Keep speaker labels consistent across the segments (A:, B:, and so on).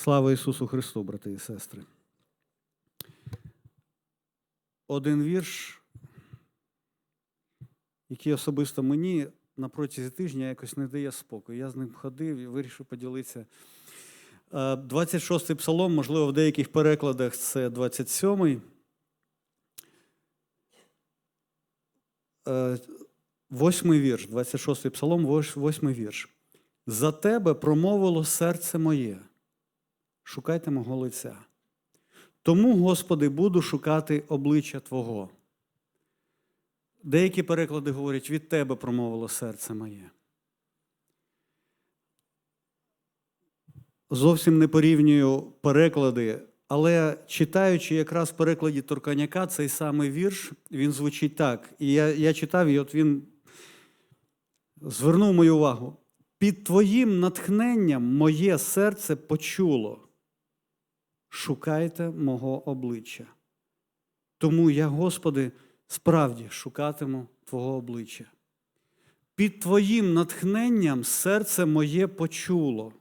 A: Слава Ісусу Христу, брати і сестри. Один вірш, який особисто мені на протязі тижня якось не дає спокою. Я з ним ходив і вирішив поділитися. Е, 26-й псалом, можливо, в деяких перекладах це 27-й. Е, Восьмий вірш, 26-й псалом, вось- восьмий вірш. За тебе промовило серце моє. Шукайте мого лиця. Тому, Господи, буду шукати обличчя Твого. Деякі переклади говорять, від Тебе промовило серце моє. Зовсім не порівнюю переклади, але читаючи якраз в перекладі Турканяка цей самий вірш, він звучить так. І я, я читав, і от він звернув мою увагу. Під Твоїм натхненням моє серце почуло. Шукайте мого обличчя. Тому я, Господи, справді шукатиму Твого обличчя. Під Твоїм натхненням серце моє почуло.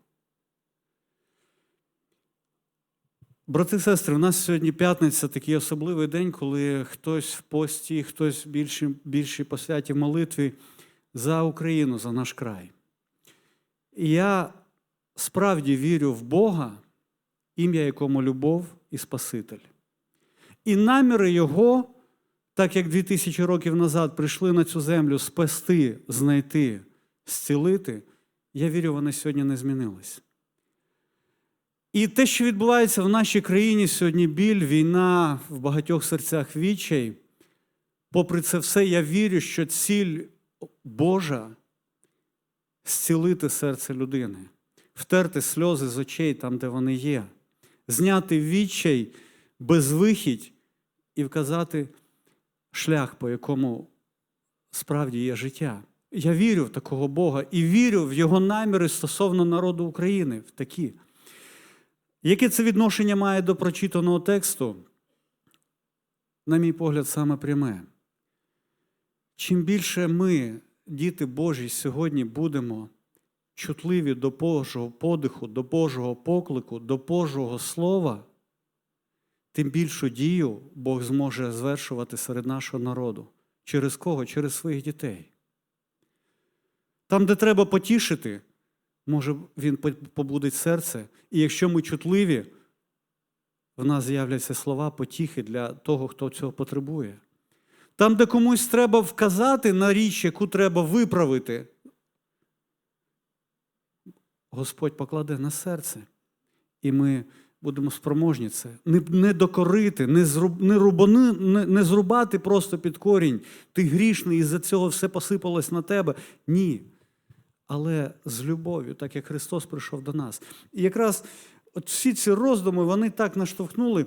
A: Брати і сестри, у нас сьогодні п'ятниця такий особливий день, коли хтось в пості, хтось більше, більше посвяті молитві за Україну, за наш край. І я справді вірю в Бога, ім'я якому любов і Спаситель. І наміри Його, так як дві тисячі років назад прийшли на цю землю спасти, знайти, зцілити, я вірю, вони сьогодні не змінились. І те, що відбувається в нашій країні сьогодні, біль, війна в багатьох серцях відчай, попри це все, я вірю, що ціль Божа зцілити серце людини, втерти сльози з очей там, де вони є, зняти відчай, безвихідь і вказати шлях, по якому справді є життя. Я вірю в такого Бога і вірю в його наміри стосовно народу України, в такі. Яке це відношення має до прочитаного тексту? На мій погляд, саме пряме. Чим більше ми, діти Божі, сьогодні будемо чутливі до Божого подиху, до Божого поклику, до Божого Слова, тим більшу дію Бог зможе звершувати серед нашого народу. Через кого? Через своїх дітей. Там, де треба потішити, може він побудить серце. І якщо ми чутливі, в нас з'являться слова потіхи для того, хто цього потребує. Там, де комусь треба вказати на річ, яку треба виправити, Господь покладе на серце. І ми будемо спроможні це. Не, не докорити, не, зруб, не, рубани, не, не зрубати просто під корінь. Ти грішний, і за цього все посипалось на тебе. Ні. Але з любов'ю, так як Христос прийшов до нас. І якраз всі ці роздуми вони так наштовхнули.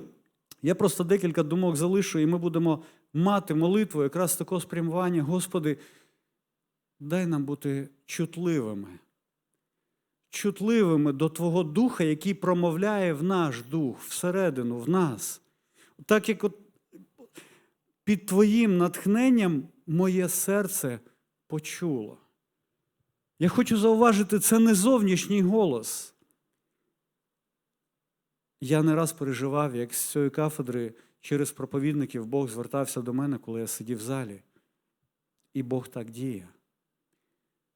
A: Я просто декілька думок залишу, і ми будемо мати молитву, якраз такого спрямування. Господи, дай нам бути чутливими. Чутливими до Твого Духа, який промовляє в наш дух, всередину, в нас. Так як от під Твоїм натхненням моє серце почуло. Я хочу зауважити, це не зовнішній голос. Я не раз переживав, як з цієї кафедри через проповідників Бог звертався до мене, коли я сидів в залі. І Бог так діє.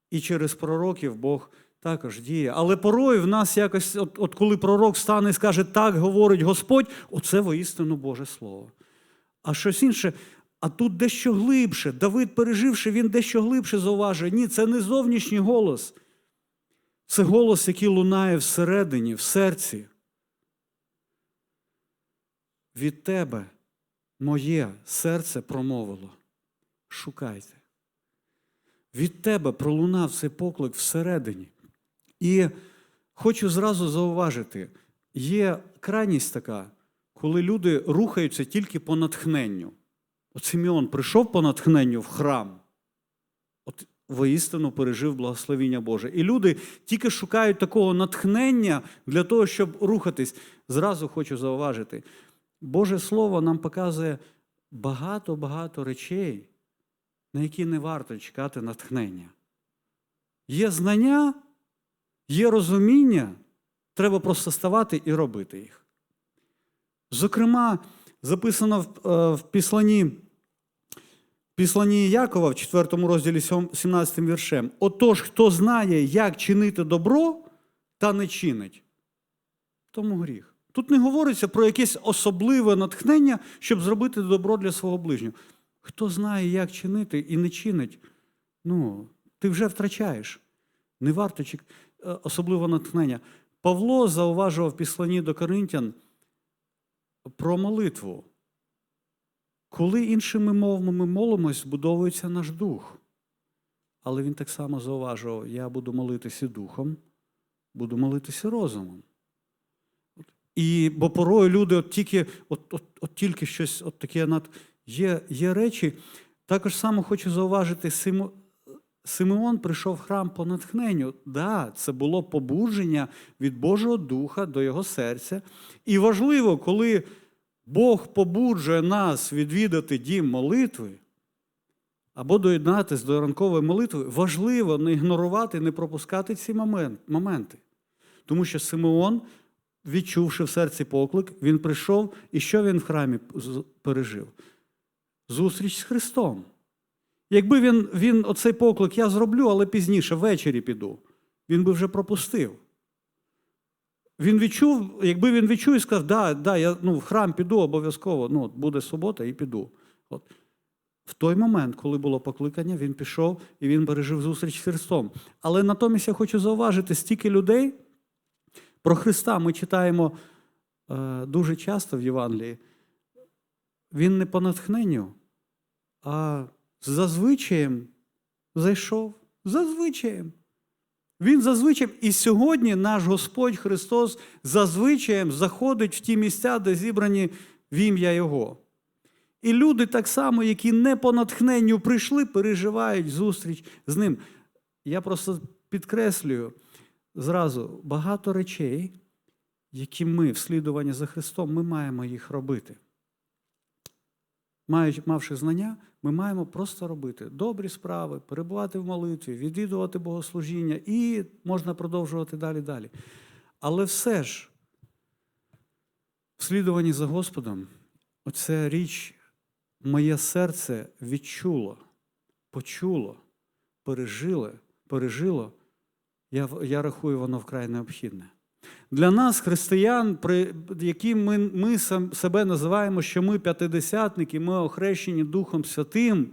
A: І через пророків Бог також діє. Але порою в нас якось, от, от коли пророк стане і скаже, так говорить Господь, оце воістину Боже Слово. А щось інше, а тут дещо глибше. Давид, переживши, він дещо глибше зауважує. Ні, це не зовнішній голос. Це голос, який лунає всередині, в серці. Від тебе моє серце промовило. Шукайте. Від тебе пролунав цей поклик всередині. І хочу зразу зауважити, є крайність така, коли люди рухаються тільки по натхненню. От Симеон прийшов по натхненню в храм, от воістину пережив благословіння Боже. І люди тільки шукають такого натхнення для того, щоб рухатись. Зразу хочу зауважити. Боже Слово нам показує багато-багато речей, на які не варто чекати натхнення. Є знання, є розуміння, Треба просто ставати і робити їх. Зокрема, записано в, е, післанні, в післанні Якова в 4 розділі 17 віршем. Отож, хто знає, як чинити добро та не чинить, тому гріх. Тут не говориться про якесь особливе натхнення, щоб зробити добро для свого ближнього. Хто знає, як чинити і не чинить, ну, ти вже втрачаєш. Не варто чек... е, особливо натхнення. Павло зауважував в післанні до Коринтян про молитву. Коли іншими мовами ми молимось, збудовується наш дух. Але він так само зауважував: я буду молитися духом, буду молитися розумом. І бо порою люди от тільки, от, от, от тільки щось от таке над. Є, є речі. Також само хочу зауважити, Симо, Симеон прийшов в храм по натхненню. Да, це було побудження від Божого Духа до його серця. І важливо, коли Бог побуджує нас відвідати дім молитви або доєднатися до ранкової молитви, важливо не ігнорувати, не пропускати ці моменти. Тому що Симеон, відчувши в серці поклик, він прийшов, і що він в храмі пережив? Зустріч з Христом. Якби він, він оцей поклик я зроблю, але пізніше, ввечері піду, він би вже пропустив. Він відчув, якби він відчув і сказав, да, да, я ну, в храм піду обов'язково, ну, буде субота і піду. От. В той момент, коли було покликання, він пішов і він пережив зустріч з Христом. Але натомість я хочу зауважити, стільки людей про Христа ми читаємо е, дуже часто в Євангелії. Він не по натхненню, а за звичаєм зайшов. За звичаєм. Він зазвичай, і сьогодні наш Господь Христос зазвичаєм заходить в ті місця, де зібрані в ім'я Його. І люди так само, які не по натхненню прийшли, переживають зустріч з ним. Я просто підкреслюю зразу багато речей, які ми в за Христом, ми маємо їх робити. Маючи, мавши знання, ми маємо просто робити добрі справи, перебувати в молитві, відвідувати богослужіння і можна продовжувати далі далі. Але все ж, в слідуванні за Господом, оця річ, моє серце відчуло, почуло, пережило, пережило, я, я рахую, воно вкрай необхідне. Для нас, християн, при які ми, ми себе називаємо, що ми п'ятидесятники, ми охрещені Духом Святим,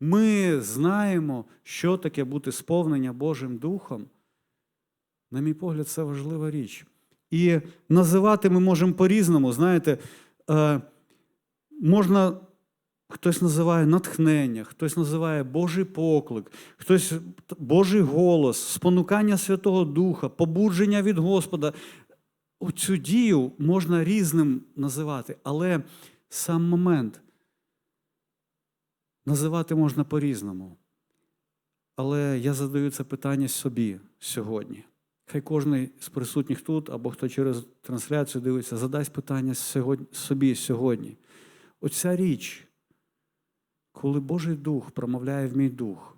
A: ми знаємо, що таке бути сповнення Божим Духом. На мій погляд, це важлива річ. І називати ми можемо по-різному. Знаєте, е, можна, хтось називає натхнення, хтось називає Божий поклик, хтось Божий голос, спонукання Святого Духа, побудження від Господа. Оцю дію можна різним називати, але сам момент називати можна по-різному. Але я задаю це питання собі сьогодні. Хай кожен з присутніх тут, або хто через трансляцію дивиться, задасть питання сьогодні, собі сьогодні. Оця річ, коли Божий Дух промовляє в мій дух,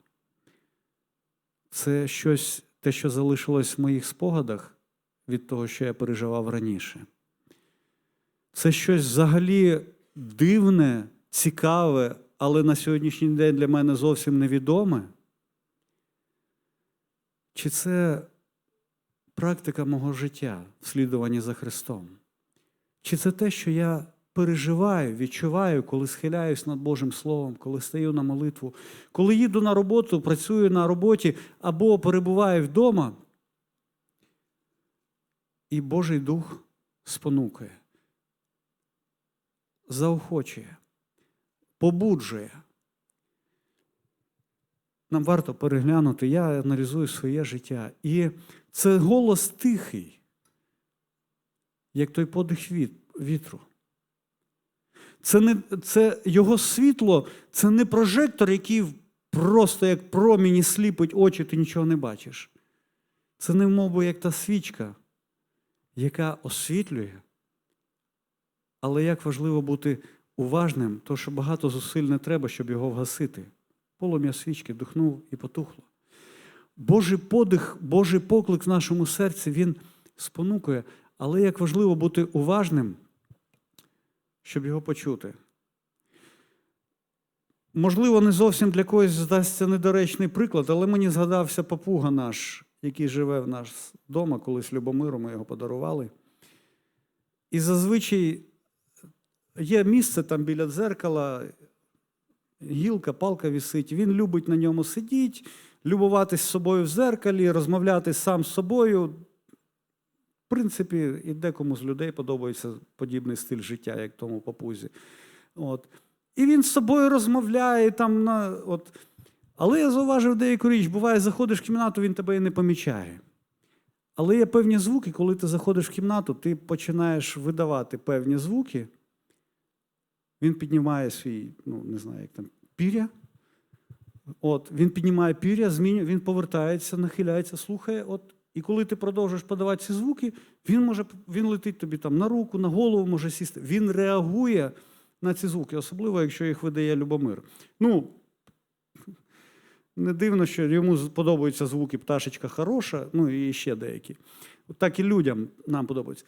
A: це щось, те, що залишилось в моїх спогадах від того, що я переживав раніше. Це щось взагалі дивне, цікаве, але на сьогоднішній день для мене зовсім невідоме. Чи це практика мого життя в за Христом? Чи це те, що я переживаю, відчуваю, коли схиляюсь над Божим Словом, коли стаю на молитву, коли їду на роботу, працюю на роботі або перебуваю вдома, і Божий Дух спонукує, заохочує, побуджує. Нам варто переглянути, я аналізую своє життя. І це голос тихий, як той подих вітру. Це не, це його світло, це не прожектор, який просто як проміні сліпить очі, ти нічого не бачиш. Це не мов як та свічка, яка освітлює. Але як важливо бути уважним, то що багато зусиль не треба, щоб його вгасити. Полум'я свічки духнув і потухло. Божий подих, Божий поклик в нашому серці, він спонукує, але як важливо бути уважним, щоб його почути. Можливо, не зовсім для когось здасться недоречний приклад, але мені згадався папуга наш, який живе в нас вдома, колись Любомиру, ми його подарували. І зазвичай є місце там біля дзеркала, гілка, палка вісить. Він любить на ньому сидіти, любуватись собою в зеркалі, розмовляти сам з собою. В принципі, і декому з людей подобається подібний стиль життя, як тому папузі. От. І він з собою розмовляє там на. От. Але я зауважив деяку річ, буває, заходиш в кімнату, він тебе і не помічає. Але є певні звуки, коли ти заходиш в кімнату, ти починаєш видавати певні звуки. Він піднімає свій, ну, не знаю, як там, пір'я. От, він піднімає пір'я, він повертається, нахиляється, слухає. От, і коли ти продовжуєш подавати ці звуки, він може він летить тобі там на руку, на голову може сісти. Він реагує на ці звуки, особливо, якщо їх видає Любомир. Ну, не дивно, що йому подобаються звуки пташечка хороша, ну і ще деякі. Так і людям нам подобається.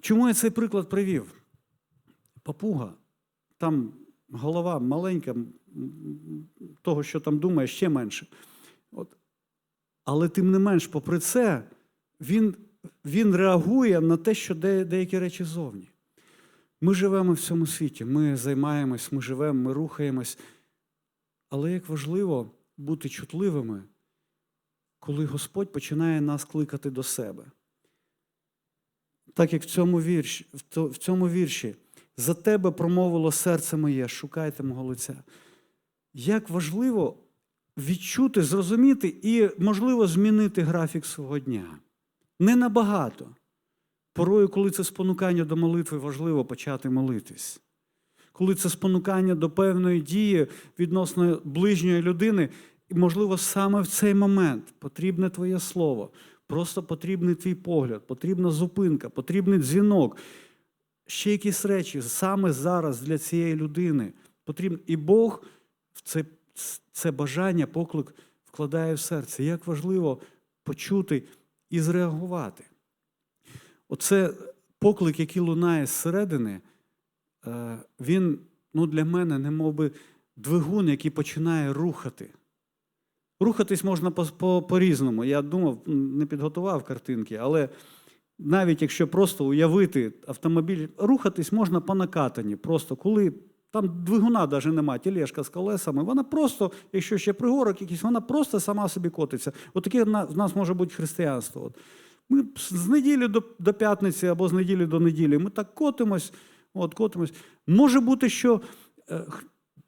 A: Чому я цей приклад привів? Папуга, там голова маленька, того, що там думає, ще менше. От. Але тим не менш, попри це, він, він реагує на те, що де, деякі речі зовні. Ми живемо в цьому світі, ми займаємось, ми живемо, ми рухаємось. Але як важливо бути чутливими, коли Господь починає нас кликати до себе. Так як в цьому вірші, в цьому вірші за тебе промовило серце моє, шукайте мого лиця. Як важливо відчути, зрозуміти і, можливо, змінити графік свого дня. Не набагато. Порою, коли це спонукання до молитви, важливо почати молитись. Коли це спонукання до певної дії відносно ближньої людини, і, можливо, саме в цей момент потрібне твоє слово, просто потрібний твій погляд, потрібна зупинка, потрібний дзвінок, ще якісь речі саме зараз для цієї людини потрібно. І Бог в це, це бажання, поклик вкладає в серце. Як важливо почути і зреагувати. Оце поклик, який лунає зсередини, е, він ну, для мене не би двигун, який починає рухати. Рухатись можна по- по- по-різному. Я думав, не підготував картинки, але навіть якщо просто уявити автомобіль, рухатись можна по накатанні. Просто коли там двигуна навіть немає, тележка з колесами, вона просто, якщо ще пригорок якийсь, вона просто сама собі котиться. От таке в нас може бути християнство. От. Ми з неділі до, до п'ятниці або з неділі до неділі ми так котимось, от, котимось. Може бути, що е,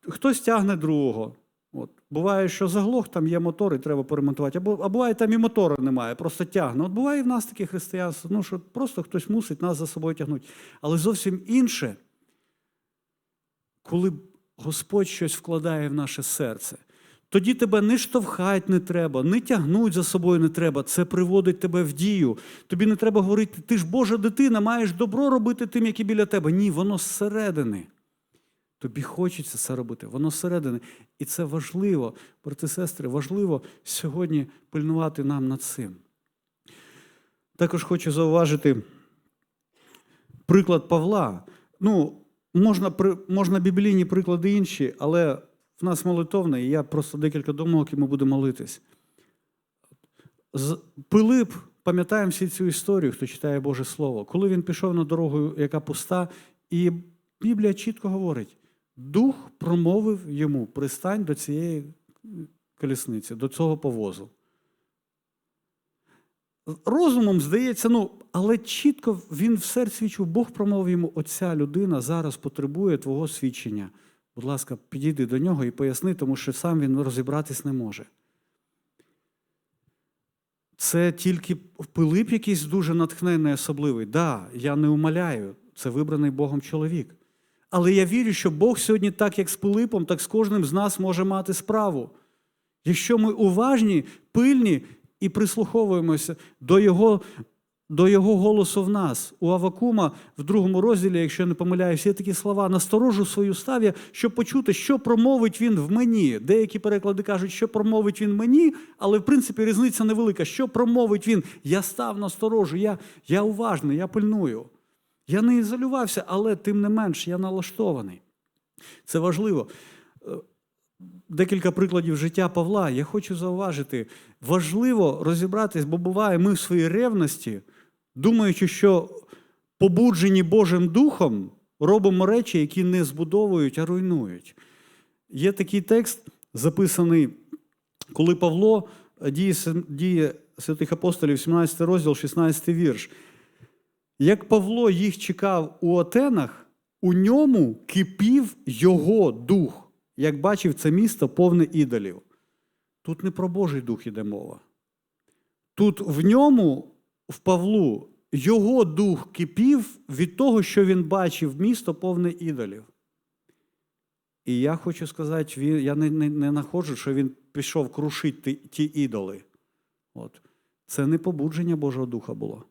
A: хтось тягне другого. От. Буває, що заглох, там є мотор, і треба поремонтувати. Або, а буває, там і мотора немає, просто тягне. От буває і в нас таке християнство, ну, що просто хтось мусить нас за собою тягнути. Але зовсім інше, коли Господь щось вкладає в наше серце. Тоді тебе не штовхать не треба, не тягнуть за собою не треба. Це приводить тебе в дію. Тобі не треба говорити, ти ж Божа дитина, маєш добро робити тим, які біля тебе. Ні, воно зсередини. Тобі хочеться це робити, воно зсередини. І це важливо, брати сестри, важливо сьогодні пильнувати нам над цим. Також хочу зауважити приклад Павла. Ну, можна, можна біблійні приклади інші, але в нас молитовне, і я просто декілька думок, і ми будемо молитись. Пилип, пам'ятаємо всі цю історію, хто читає Боже Слово, коли він пішов на дорогу, яка пуста, і Біблія чітко говорить: Дух промовив йому: пристань до цієї колісниці, до цього повозу. Розумом здається, ну, але чітко він в серці відчув, Бог промовив йому, оця людина зараз потребує твого свідчення. Будь ласка, підійди до нього і поясни, тому що сам він розібратись не може. Це тільки Пилип якийсь дуже натхненний, особливий. Так, да, я не умаляю, це вибраний Богом чоловік. Але я вірю, що Бог сьогодні, так як з Пилипом, так з кожним з нас може мати справу. Якщо ми уважні, пильні і прислуховуємося до Його до Його голосу в нас. У Авакума в другому розділі, якщо я не помиляюсь, є такі слова: насторожу свою став'я, щоб почути, що промовить він в мені. Деякі переклади кажуть, що промовить він мені, але в принципі різниця невелика. Що промовить він? Я став насторожу, я, я уважний, я пильную. Я не ізолювався, але тим не менш я налаштований. Це важливо. Е, Декілька прикладів життя Павла. Я хочу зауважити, важливо розібратись, бо буває, ми в своїй ревності, думаючи, що побуджені Божим Духом, робимо речі, які не збудовують, а руйнують. Є такий текст, записаний, коли Павло діє, діє святих апостолів, 17 розділ, 16 вірш. Як Павло їх чекав у Атенах, у ньому кипів його дух, як бачив це місто повне ідолів. Тут не про Божий дух іде мова. Тут в ньому, в Павлу, його дух кипів від того, що він бачив місто повне ідолів. І я хочу сказати, я не, не, не знаходжу, що він пішов крушити ті ідоли. От. Це не побудження Божого Духа було.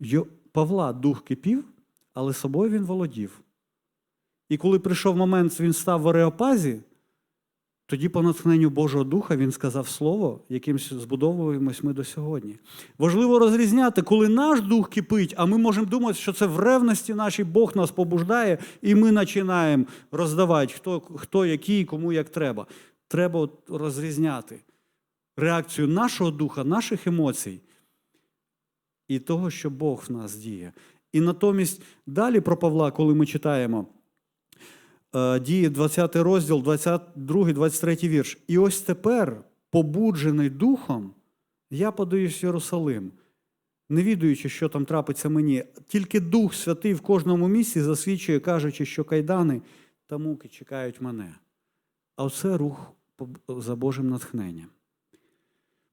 A: Йо, Павла дух кипів, але собою він володів. І коли прийшов момент, він став в Ареопазі, тоді, по натхненню Божого Духа, він сказав слово, яким збудовуємось ми до сьогодні. Важливо розрізняти, коли наш дух кипить, а ми можемо думати, що це в ревності нашій Бог нас побуждає, і ми починаємо роздавати, хто, хто який, кому як треба. Треба розрізняти реакцію нашого духа, наших емоцій і того, що Бог в нас діє. І натомість далі про Павла, коли ми читаємо е, діє 20 розділ, 22, 23 вірш. І ось тепер, побуджений духом, я подаюсь в Єрусалим, не відаючи, що там трапиться мені. Тільки Дух Святий в кожному місці засвідчує, кажучи, що кайдани та муки чекають мене. А оце рух за Божим натхненням.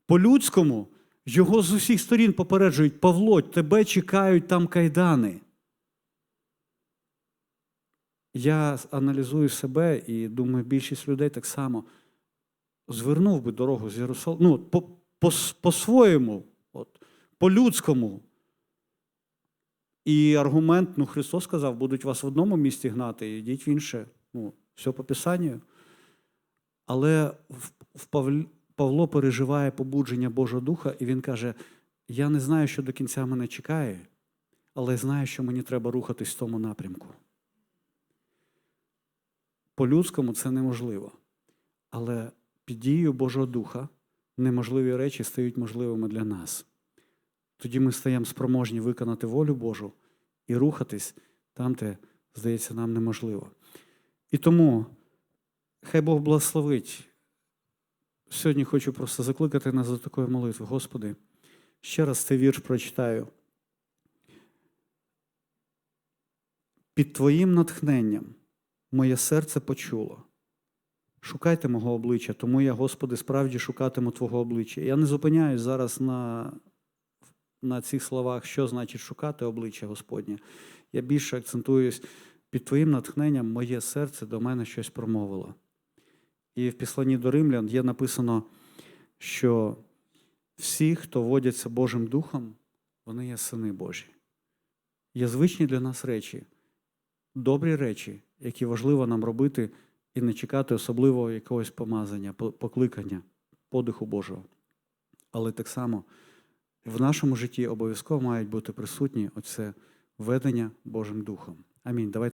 A: По-людському його з усіх сторін попереджують: Павло, тебе чекають там кайдани. Я аналізую себе і думаю, більшість людей так само звернув би дорогу з Єрусалиму. Ну, по, по, по-своєму, по-людському. І аргумент, ну, Христос сказав, будуть вас в одному місті гнати, йдіть в інше. Ну, все по Писанню. Але в Павло переживає побудження Божого Духа, і він каже: Я не знаю, що до кінця мене чекає, але знаю, що мені треба рухатись в тому напрямку. По-людському це неможливо. Але під дією Божого Духа неможливі речі стають можливими для нас. Тоді ми стаємо спроможні виконати волю Божу і рухатись там, де, здається, нам неможливо. І тому хай Бог благословить. Сьогодні хочу просто закликати нас до такої молитви. Господи, ще раз цей вірш прочитаю. Під Твоїм натхненням моє серце почуло. Шукайте мого обличчя, тому я, Господи, справді шукатиму Твого обличчя. Я не зупиняюсь зараз на, на цих словах, що значить шукати обличчя Господнє. Я більше акцентуюсь під Твоїм натхненням моє серце до мене щось промовило. І в післанні до римлян є написано, що всі, хто водяться Божим Духом, вони є сини Божі. Є звичні для нас речі, добрі речі, які важливо нам робити і не чекати особливого якогось помазання, покликання, подиху Божого. Але так само в нашому житті обов'язково мають бути присутні оце ведення Божим Духом. Амінь. Давайте